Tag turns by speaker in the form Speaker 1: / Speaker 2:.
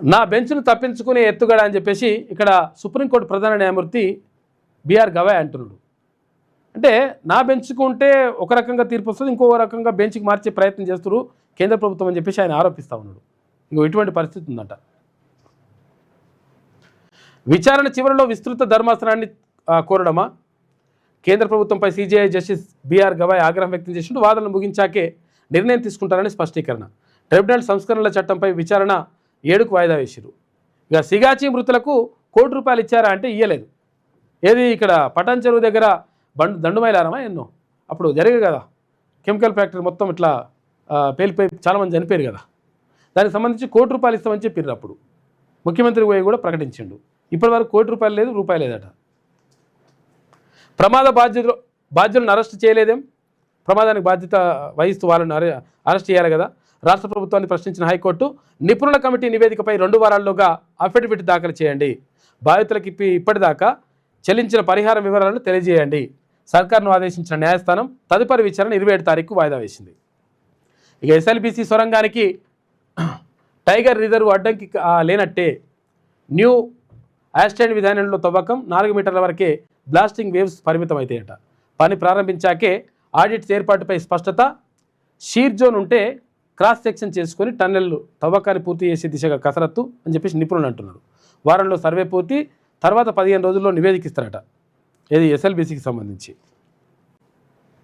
Speaker 1: నా బెంచ్ను తప్పించుకునే ఎత్తుగడ అని చెప్పేసి ఇక్కడ సుప్రీంకోర్టు ప్రధాన న్యాయమూర్తి బీఆర్ గవాయ్ అంటున్నాడు. అంటే నా బెంచ్కు ఉంటే ఒక రకంగా తీర్పు వస్తుంది ఇంకో రకంగా బెంచ్కి మార్చే ప్రయత్నం చేస్తారు కేంద్ర ప్రభుత్వం అని చెప్పేసి ఆయన ఆరోపిస్తూ ఉన్నాడు. ఇంకో ఇటువంటి పరిస్థితి ఉందంట. విచారణ చివరిలో విస్తృత ధర్మాసనాన్ని కోరడమా? కేంద్ర ప్రభుత్వంపై సీజీఐ జస్టిస్ బీఆర్ గవాయ్ ఆగ్రహం వ్యక్తం చేసిండు. వాదనలు ముగించాకే నిర్ణయం తీసుకుంటారని స్పష్టీకరణ. ట్రిబ్యునల్ సంస్కరణల చట్టంపై విచారణ ఏడుకు వాయిదా వేసిరు ఇక సిగాచి మృతులకు కోటి రూపాయలు ఇచ్చారా అంటే ఇయ్యలేదు. ఏది ఇక్కడ పటాన్ చెరువు దగ్గర బండ్ దండుమైలారమా ఎన్నో? అప్పుడు జరిగే కదా. కెమికల్ ఫ్యాక్టరీ మొత్తం ఇట్లా పేలిపోయి చాలామంది చనిపోయారు కదా. దానికి సంబంధించి కోటి రూపాయలు ఇస్తామని చెప్పారు అప్పుడు. ముఖ్యమంత్రి పోయి కూడా ప్రకటించిండు. ఇప్పటి వరకు కోటి రూపాయలు లేదు రూపాయలు లేదట. ప్రమాద బాధ్యతలు బాధ్యులను అరెస్ట్ చేయలేదేం? ప్రమాదానికి బాధ్యత వహిస్తూ వాళ్ళని అరె అరెస్ట్ చేయాలి కదా. రాష్ట్ర ప్రభుత్వాన్ని ప్రశ్నించిన హైకోర్టు నిపుణుల కమిటీ నివేదికపై రెండు వారాల్లోగా అఫిడవిట్ దాఖలు చేయండి. బాధితులకు ఇప్పటిదాకా చెల్లించిన పరిహార వివరాలను తెలియజేయండి. సర్కార్ను ఆదేశించిన న్యాయస్థానం తదుపరి విచారణ ఇరవై ఏడు తారీఖు వాయిదా వేసింది. ఇక ఎస్ఎల్బీసీ సొరంగానికి టైగర్ రిజర్వ్ అడ్డంకి లేనట్టే న్యూ యాస్టైన్ విధానంలో తవ్వకం నాలుగు మీటర్ల వరకే బ్లాస్టింగ్ వేవ్స్ పరిమితం అవుతాయట పని ప్రారంభించాకే ఆడిట్స్ ఏర్పాటుపై స్పష్టత షీర్ జోన్ ఉంటే క్రాస్ సెక్షన్ చేసుకొని టన్నెల్ తవ్వకాన్ని పూర్తి చేసే దిశగా కసరత్తు అని చెప్పేసి నిపుణులు అంటున్నారు. వారంలో సర్వే పూర్తి తర్వాత పదిహేను రోజుల్లో నివేదిక ఇస్తారట. ఇది ఎస్ఎల్బిసికి సంబంధించి.